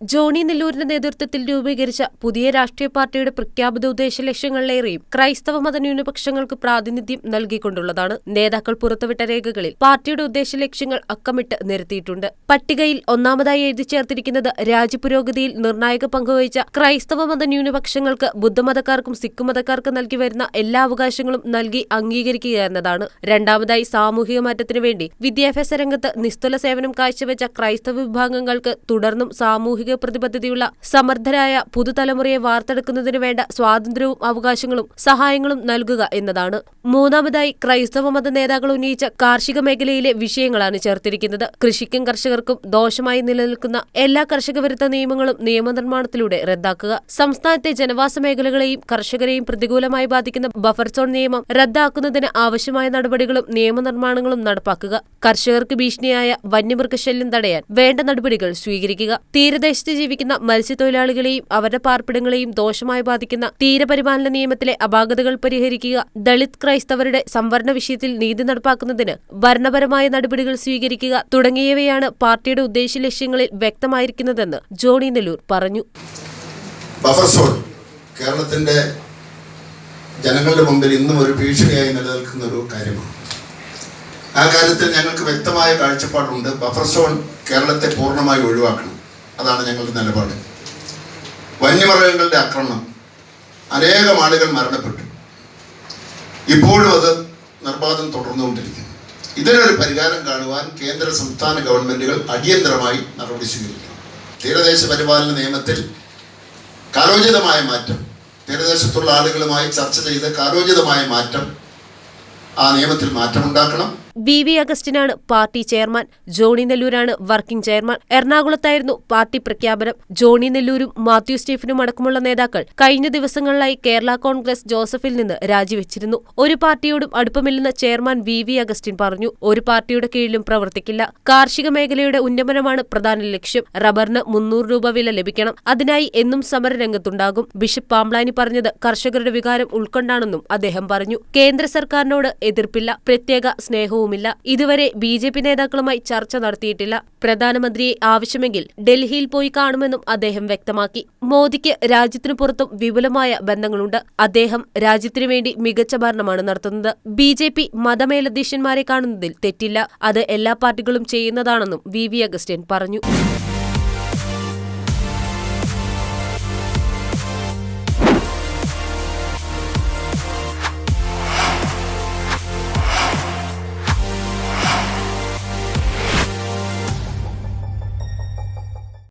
Johnny നെല്ലൂരിന്റെ നേതൃത്വത്തിൽ രൂപീകരിച്ച പുതിയ രാഷ്ട്രീയ പാർട്ടിയുടെ പ്രഖ്യാപിത ഉദ്ദേശ ലക്ഷ്യങ്ങളിലേറെയും ക്രൈസ്തവ മത ന്യൂനപക്ഷങ്ങൾക്ക് പ്രാതിനിധ്യം നൽകിക്കൊണ്ടുള്ളതാണ് നേതാക്കൾ പുറത്തുവിട്ട രേഖകളിൽ. പാർട്ടിയുടെ ഉദ്ദേശ ലക്ഷ്യങ്ങൾ അക്കമിട്ട് നിരത്തിയിട്ടുണ്ട്. പട്ടികയിൽ ഒന്നാമതായി എഴുതി ചേർത്തിരിക്കുന്നത് രാജ്യപുരോഗതിയിൽ നിർണായക പങ്കുവഹിച്ച ക്രൈസ്തവ മത ന്യൂനപക്ഷങ്ങൾക്ക് ബുദ്ധമതക്കാർക്കും സിഖ് മതക്കാർക്കും നൽകി വരുന്ന എല്ലാ അവകാശങ്ങളും നൽകി അംഗീകരിക്കുക എന്നതാണ്. രണ്ടാമതായി സാമൂഹിക മാറ്റത്തിനു വേണ്ടി വിദ്യാഭ്യാസ രംഗത്ത് നിസ്തുല സേവനം കാഴ്ചവെച്ച ക്രൈസ്തവ വിഭാഗങ്ങൾക്ക് തുടർന്നും സാമൂഹിക പ്രതിബദ്ധതയുള്ള സമർത്ഥരായ പുതുതലമുറയെ വാർത്തെടുക്കുന്നതിന് വേണ്ട സ്വാതന്ത്ര്യവും അവകാശങ്ങളും സഹായങ്ങളും നൽകുക എന്നതാണ്. മൂന്നാമതായി ക്രൈസ്തവ മത നേതാക്കൾ ഉന്നയിച്ച കാർഷിക മേഖലയിലെ വിഷയങ്ങളാണ് ചേർത്തിരിക്കുന്നത്. കൃഷിക്കും കർഷകർക്കും ദോഷമായി നിലനിൽക്കുന്ന എല്ലാ കർഷക വിരുദ്ധ നിയമങ്ങളും നിയമനിർമ്മാണത്തിലൂടെ റദ്ദാക്കുക. സംസ്ഥാനത്തെ ജനവാസ മേഖലകളെയും കർഷകരെയും പ്രതികൂലമായി ബാധിക്കുന്ന ബഫർ സോൺ നിയമം റദ്ദാക്കുന്നതിന് ആവശ്യമായ നടപടികളും നിയമനിർമ്മാണങ്ങളും നടപ്പാക്കുക. കർഷകർക്ക് ഭീഷണിയായ വന്യമൃഗശല്യം തടയാൻ വേണ്ട നടപടികൾ സ്വീകരിക്കുക. തീരദേശത്ത് ജീവിക്കുന്ന മത്സ്യത്തൊഴിലാളികളെയും അവരുടെ പാർപ്പിടങ്ങളെയും ദോഷമായി ബാധിക്കുന്ന തീരപരിപാലന നിയമത്തിലെ അപാകതകൾ പരിഹരിക്കുക ദളിത് ക്രൈസ്തവരുടെ സംവരണ വിഷയത്തിൽ നീതി നടപ്പാക്കുന്നതിന് ഭരണപരമായ നടപടികൾ സ്വീകരിക്കുക തുടങ്ങിയവയാണ് പാർട്ടിയുടെ ഉദ്ദേശ ലക്ഷ്യങ്ങളിൽ വ്യക്തമായിരിക്കുന്നതെന്ന് ജോണി നെല്ലൂർ പറഞ്ഞു. ബഫർ സോൺ കേരളത്തിന്റെ ജനങ്ങളുടെ മുമ്പിൽ ഇന്നും ഒരു ഭീഷണിയായി നിലനിൽക്കുന്ന ഒരു കാര്യമാണ്. ആ കാര്യത്തിൽ ഞങ്ങൾക്ക് വ്യക്തമായ കാഴ്ചപ്പാടുണ്ട്. ബഫർ സോൺ കേരളത്തെ പൂർണമായി ഒഴിവാക്കണം. അതാണ് ഞങ്ങളുടെ നിലപാട്. വന്യമൃഗങ്ങളുടെ ആക്രമണം. അനേകം ആളുകൾ മരണപ്പെട്ടു. ഇപ്പോഴും അത് നിർബാധം തുടർന്നുകൊണ്ടിരിക്കുന്നു. ഇതിനൊരു പരിഹാരം കാണുവാൻ കേന്ദ്ര സംസ്ഥാന ഗവൺമെന്റുകൾ അടിയന്തരമായി നടപടി സ്വീകരിക്കണം. തീരദേശ പരിപാലന നിയമത്തിൽ കാലോചിതമായ മാറ്റം തീരദേശത്തുള്ള ആളുകളുമായി ചർച്ച ചെയ്ത് കാലോചിതമായ മാറ്റം ആ നിയമത്തിൽ മാറ്റമുണ്ടാക്കണം. വി വി അഗസ്റ്റിനാണ് പാർട്ടി ചെയർമാൻ. ജോണി നെല്ലൂരാണ് വർക്കിംഗ് ചെയർമാൻ. എറണാകുളത്തായിരുന്നു പാർട്ടി പ്രഖ്യാപനം. ജോണി നെല്ലൂരും മാത്യു സ്റ്റീഫനും അടക്കമുള്ള നേതാക്കൾ കഴിഞ്ഞ ദിവസങ്ങളിലായി കേരള കോൺഗ്രസ് ജോസഫിൽ നിന്ന് രാജിവെച്ചിരുന്നു. ഒരു പാർട്ടിയോടും അടുപ്പമില്ലെന്ന് ചെയർമാൻ വി വി അഗസ്റ്റിൻ പറഞ്ഞു. ഒരു പാർട്ടിയുടെ കീഴിലും പ്രവർത്തിക്കില്ല. കാർഷിക മേഖലയുടെ ഉന്നമനമാണ് പ്രധാന ലക്ഷ്യം. റബ്ബറിന് മുന്നൂറ് രൂപ വില ലഭിക്കണം. അതിനായി എന്നും സമരരംഗത്തുണ്ടാകും. ബിഷപ്പ് പാംബ്ലാനി പറഞ്ഞത് കർഷകരുടെ വികാരം ഉൾക്കൊണ്ടാണെന്നും അദ്ദേഹം പറഞ്ഞു. കേന്ദ്ര സർക്കാരിനോട് എതിർപ്പില്ല. പ്രത്യേക സ്നേഹവുമില്ല ഇതുവരെ ബി ജെ പി നേതാക്കളുമായി ചർച്ച നടത്തിയിട്ടില്ല. പ്രധാനമന്ത്രിയെ ആവശ്യമെങ്കിൽ ഡൽഹിയിൽ പോയി കാണുമെന്നും അദ്ദേഹം വ്യക്തമാക്കി. മോദിക്ക് രാജ്യത്തിനു പുറത്തും വിപുലമായ ബന്ധങ്ങളുണ്ട്. അദ്ദേഹം രാജ്യത്തിനു വേണ്ടി മികച്ച ഭരണമാണ് നടത്തുന്നത്. ബി ജെ പി മതമേലധ്യക്ഷന്മാരെ കാണുന്നതിൽ തെറ്റില്ല. അത് എല്ലാ പാർട്ടികളും ചെയ്യുന്നതാണെന്നും വി വി അഗസ്റ്റ്യൻ പറഞ്ഞു.